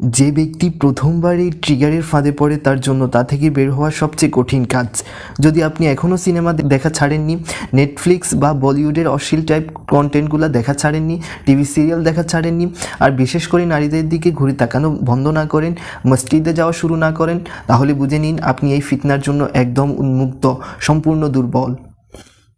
যে ব্যক্তি প্রথমবার এই ট্রিগারের ফাঁদে পড়ে তার জন্য তা থেকে বের হওয়া সবচেয়ে কঠিন কাজ। যদি আপনি এখনও সিনেমা দেখা ছাড়েননি নেটফ্লিক্স বা বলিউডের অশ্লীল টাইপ কন্টেন্টগুলো দেখা ছাড়েননি টিভি সিরিয়াল দেখা ছাড়েননি, আর বিশেষ করে নারীদের দিকে ঘুরে তাকানো বন্ধ না করেন, মসজিদে যাওয়া শুরু না করেন, তাহলে বুঝে নিন আপনি এই ফিতনার জন্য একদম উন্মুক্ত, সম্পূর্ণ দুর্বল।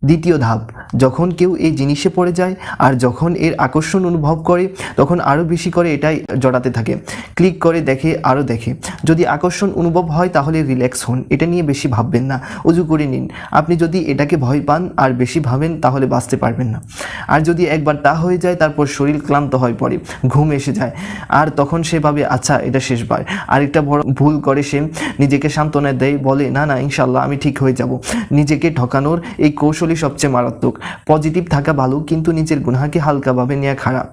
দ্বিতীয় ধাপ, যখন কেউ এই জিনিসে পড়ে যায় আর যখন এর আকর্ষণ অনুভব করে, তখন আরও বেশি করে এটাই জড়াতে থাকে। ক্লিক করে দেখে আরও দেখে। যদি আকর্ষণ অনুভব হয়, তাহলে রিল্যাক্স হন। এটা নিয়ে বেশি ভাববেন না। উজু করে নিন। আপনি যদি এটাকে ভয় পান আর বেশি ভাবেন, তাহলে বাঁচতে পারবেন না। আর যদি একবার তা হয়ে যায়, তারপর শরীর ক্লান্ত হয়ে পড়ে, ঘুম এসে যায়। আর তখন সে ভাবে আচ্ছা এটা শেষবার। আরেকটা বড় ভুল করে সে নিজেকে সান্ত্বনা দেয়, বলে, না না ইনশাল্লাহ আমি ঠিক হয়ে যাব। নিজেকে ঠকানোর এই কৌশলই সবচেয়ে মারাত্মক। পজিটিভ থাকা ভালো, কিন্তু নিজের গুনাহাকে হালকাভাবে নেওয়া খারাপ।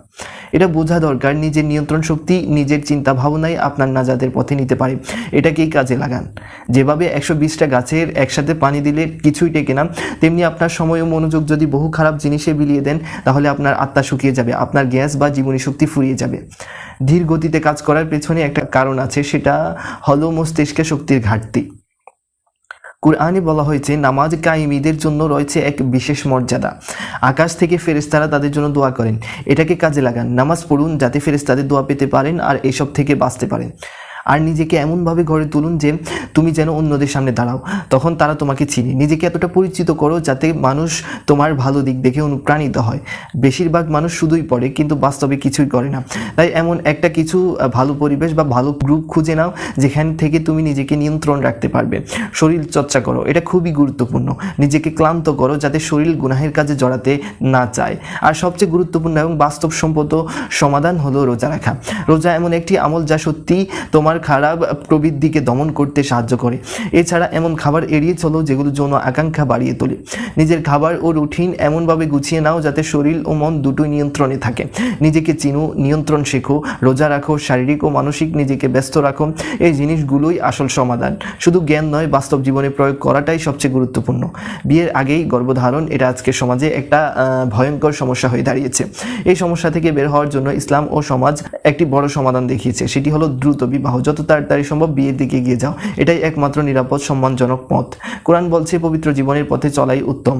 এটা বোঝা দরকার, নিজের নিয়ন্ত্রণ শক্তি, নিজের চিন্তা ভাবনাই আপনার নাজাদের পথে নিতে পারে। এটাকেই কাজে লাগান। যেভাবে একশো বিশটা গাছের একসাথে পানি দিলে কিছুই টেকে না, তেমনি আপনার সময় ও মনোযোগ যদি বহু খারাপ জিনিসে বিলিয়ে দেন, তাহলে আপনার আত্মা শুকিয়ে যাবে, আপনার গ্যাস বা জীবনী শক্তি ফুরিয়ে যাবে। ধীর গতিতে কাজ করার পেছনে একটা কারণ আছে, সেটা হলো মস্তিষ্কে শক্তির ঘাটতি। কুরআনে বলা হয়েছে, নামাজ কায়েমীদের জন্য রয়েছে এক বিশেষ মর্যাদা। আকাশ থেকে ফেরেস্তারা তাদের জন্য দোয়া করেন। এটাকে কাজে লাগান। নামাজ পড়ুন যাতে ফেরেস্তাদের দোয়া পেতে পারেন আর এসব থেকে বাঁচতে পারেন। আর নিজেকে এমনভাবে গড়ে তুলুন যে তুমি যেন অন্যদের সামনে দাঁড়াও। তখন তারা তোমাকে চিনে। নিজেকে এতটা পরিচিত করো যাতে মানুষ তোমার ভালো দিক দেখে অনুপ্রাণিত হয়। বেশিরভাগ মানুষ শুধুই পড়ে, কিন্তু বাস্তবে কিছুই করে না। তাই এমন একটা কিছু ভালো পরিবেশ বা ভালো গ্রুপ খুঁজে নাও, যেখান থেকে তুমি নিজেকে নিয়ন্ত্রণ রাখতে পারবে। শরীর চর্চা করো, এটা খুবই গুরুত্বপূর্ণ। নিজেকে ক্লান্ত করো যাতে শরীর গুনাহের কাজে জড়াতে না চায়। আর সবচেয়ে গুরুত্বপূর্ণ এবং বাস্তবসম্মত সমাধান হলো রোজা রাখা। রোজা এমন একটি আমল যা সত্যি তোমার খারাপ প্রবৃত্তিকে দমন করতে সাহায্য করে। এছাড়া এমন খাবার এড়িয়ে চলো যেগুলো যৌন আকাঙ্ক্ষা বাড়িয়ে তোলে। নিজের খাবার ও রুটিন এমনভাবে গুছিয়ে নাও যাতে শরীর ও মন দুটোই নিয়ন্ত্রণে থাকে। নিজেকে চিনো, নিয়ন্ত্রণ শেখো, রোজা রাখো, শারীরিক ও মানসিক নিজেকে ব্যস্ত রাখো। এই জিনিসগুলোই আসল সমাধান। শুধু জ্ঞান নয়, বাস্তব জীবনে প্রয়োগ করাটাই সবচেয়ে গুরুত্বপূর্ণ। বিয়ের আগেই গর্ভধারণ, এটা আজকে সমাজে একটা ভয়ঙ্কর সমস্যা হয়ে দাঁড়িয়েছে। এই সমস্যা থেকে বের হওয়ার জন্য ইসলাম ও সমাজ একটি বড় সমাধান দেখিয়েছে। সেটি হলো দ্রুত বিবাহ যত তাড়াতাড়ি সম্ভব বিয়ের দিকে এগিয়ে যাও। এটাই একমাত্র নিরাপদ, সম্মানজনক পথ। কোরআন বলছে, পবিত্র জীবনের পথে চলাই উত্তম।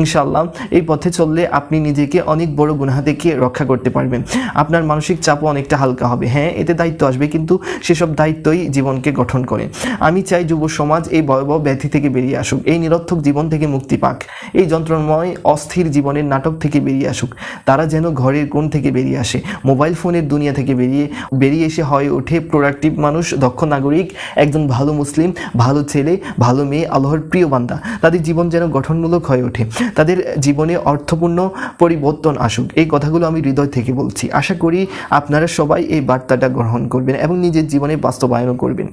ইনশাআল্লাহ, এই পথে চললে আপনি নিজেকে অনেক বড় গুনাহা থেকে রক্ষা করতে পারবেন। আপনার মানসিক চাপও অনেকটা হালকা হবে। হ্যাঁ এতে দায়িত্ব আসবে, কিন্তু সেসব দায়িত্বই জীবনকে গঠন করে। আমি চাই যুব সমাজ এই ভয়াবহ ব্যাধি থেকে বেরিয়ে আসুক, এই নিরর্থক জীবন থেকে মুক্তি পাক, এই যন্ত্রণময়, অস্থির জীবনের নাটক থেকে বেরিয়ে আসুক। তারা যেন ঘরের কোণ থেকে বেরিয়ে আসে, মোবাইল ফোনের দুনিয়া থেকে বেরিয়ে বেরিয়ে এসে হয়ে ওঠে প্রোডাক্টিভ মানুষ, দক্ষ নাগরিক, একজন ভালো মুসলিম, ভালো ছেলে, ভালো মেয়ে, আল্লাহর প্রিয় বান্দা। তাদের জীবন যেন গঠনমূলক হয়ে ওঠে। তাদের জীবনে অর্থপূর্ণ পরিবর্তন আসুক। এই কথাগুলো আমি হৃদয় থেকে বলছি। আশা করি আপনারা সবাই এই বার্তাটা গ্রহণ করবেন এবং নিজের জীবনে বাস্তবায়নও করবেন।